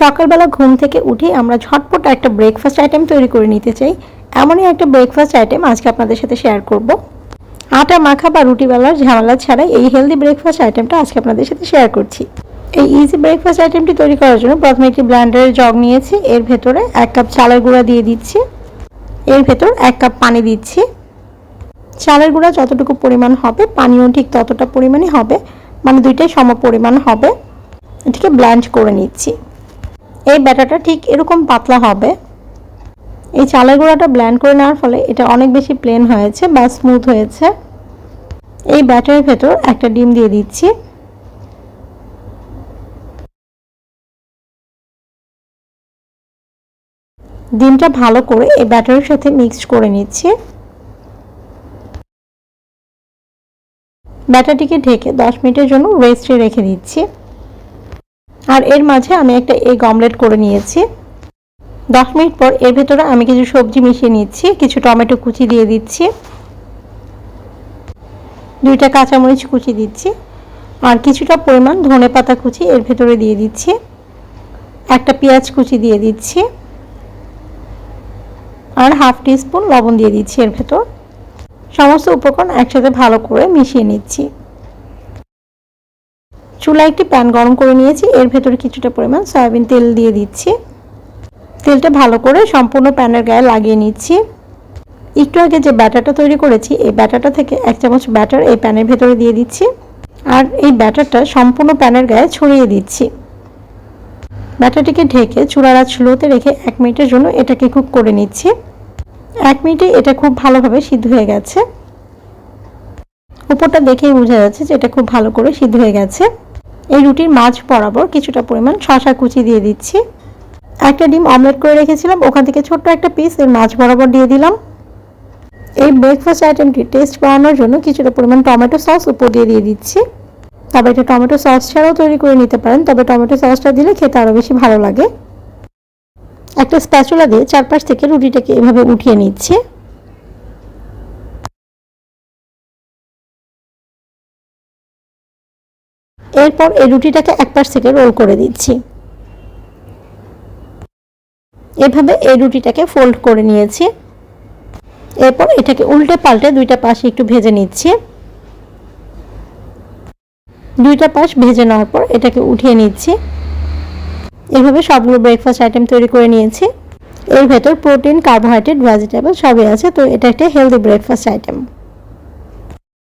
সকালবেলা ঘুম থেকে উঠে আমরা ঝটপট একটা ব্রেকফাস্ট আইটেম তৈরি করে নিতে চাই। এমনই একটা ব্রেকফাস্ট আইটেম আজকে আপনাদের সাথে শেয়ার করব। আটা মাখা বা রুটি বেলার ঝামেলা ছাড়াই এই হেলদি ব্রেকফাস্ট আইটেমটা আজকে আপনাদের সাথে শেয়ার করছি। এই ইজি ব্রেকফাস্ট আইটেমটি তৈরি করার জন্য প্রথমে একটি ব্ল্যান্ডারের জগ নিয়েছি। এর ভেতরে এক কাপ চালের গুঁড়া দিয়ে দিচ্ছি। এর ভেতর এক কাপ পানি দিচ্ছি। চালের গুঁড়া যতটুকু পরিমাণ হবে, পানিও ঠিক ততটা পরিমাণই হবে মানে দুইটাই সম পরিমাণ হবে, এটিকে ব্ল্যান্ড করে নিচ্ছি। এই ব্যাটারটা ঠিক এরকম পাতলা হবে। এই চালের গুঁড়াটা ব্ল্যান্ড করে নেওয়ার ফলে এটা অনেক বেশি প্লেন হয়েছে বা স্মুথ হয়েছে। এই ব্যাটারের ভেতর একটা ডিম দিয়ে দিচ্ছি। ডিমটা ভালো করে এই ব্যাটারের সাথে মিক্সড করে নিচ্ছি। ব্যাটারটিকে ঢেকে দশ মিনিটের জন্য রেস্টে রেখে দিচ্ছি। আর এর মাঝে আমি একটা এগ অমলেট করে নিয়েছি। দশ মিনিট পর এর ভেতরে আমি কিছু সবজি মিশিয়ে নিচ্ছি, কিছু টমেটো কুচি দিয়ে দিচ্ছি, দুইটা কাঁচামরিচ কুচি দিচ্ছি, আর কিছুটা পরিমাণ ধনে পাতা কুচি এর ভেতরে দিয়ে দিচ্ছি, একটা পেঁয়াজ কুচি দিয়ে দিচ্ছি, আর হাফ টিস্পুন লবণ দিয়ে দিচ্ছি এর ভেতর। সমস্ত উপকরণ একসাথে ভালো করে মিশিয়ে নিচ্ছি। চুলা একটি প্যান গরম করে নিয়েছি। এর ভেতরে কিছুটা পরিমাণ সয়াবিন তেল দিয়ে দিচ্ছি। তেলটা ভালো করে সম্পূর্ণ প্যানের গায়ে লাগিয়ে নিচ্ছি। একটু আগে যে ব্যাটারটা তৈরি করেছি, এই ব্যাটারটা থেকে এক চামচ ব্যাটার এই প্যানের ভেতরে দিয়ে দিচ্ছি। আর এই ব্যাটারটা সম্পূর্ণ প্যানের গায়ে ছড়িয়ে দিচ্ছি। ব্যাটারটিকে ঢেকে চুলার আঁচ স্লোতে রেখে এক মিনিটের জন্য এটাকে কুক করে নিচ্ছি। এক মিনিটে এটা খুব ভালোভাবে সিদ্ধ হয়ে গেছে। উপরটা দেখেই বোঝা যাচ্ছে যে এটা খুব ভালো করে সিদ্ধ হয়ে গেছে। এই রুটির মাঝ বরাবর কিছুটা পরিমাণ শশা কুচি দিয়ে দিচ্ছি। একটা ডিম অমলেট করে রেখেছিলাম, ওখান থেকে ছোট্ট একটা পিস এর মাছ বরাবর দিয়ে দিলাম। এই ব্রেকফাস্ট আইটেমটি টেস্ট বাড়ানোর জন্য কিছুটা পরিমাণ টমেটো সস উপর দিয়ে দিয়ে দিচ্ছি। তবে এটা টমেটো সস ছাড়াও তৈরি করে নিতে পারেন, তবে টমেটো সসটা দিলে খেতে আরও বেশি ভালো লাগে। একটা স্প্যাচুলা দিয়ে চারপাশ থেকে রুটিটাকে এভাবে উঠিয়ে নিচ্ছে। এরপর এই রুটিটাকে এক পাশ থেকে রোল করে দিচ্ছি। এভাবে এই রুটিটাকে ফোল্ড করে নিয়েছি। এরপর এটাকে উল্টে পাল্টে দুইটা পাশে একটু ভেজে নিচ্ছি। দুইটা পাশ ভেজে নেওয়ার পর এটাকে উঠিয়ে নিচ্ছি। এভাবে সবগুলো ব্রেকফাস্ট আইটেম তৈরি করে নিয়েছি। এর ভেতর প্রোটিন কার্বোহাইড্রেট ভেজিটেবল সবই আছে, তো এটা একটা হেলদি ব্রেকফাস্ট আইটেম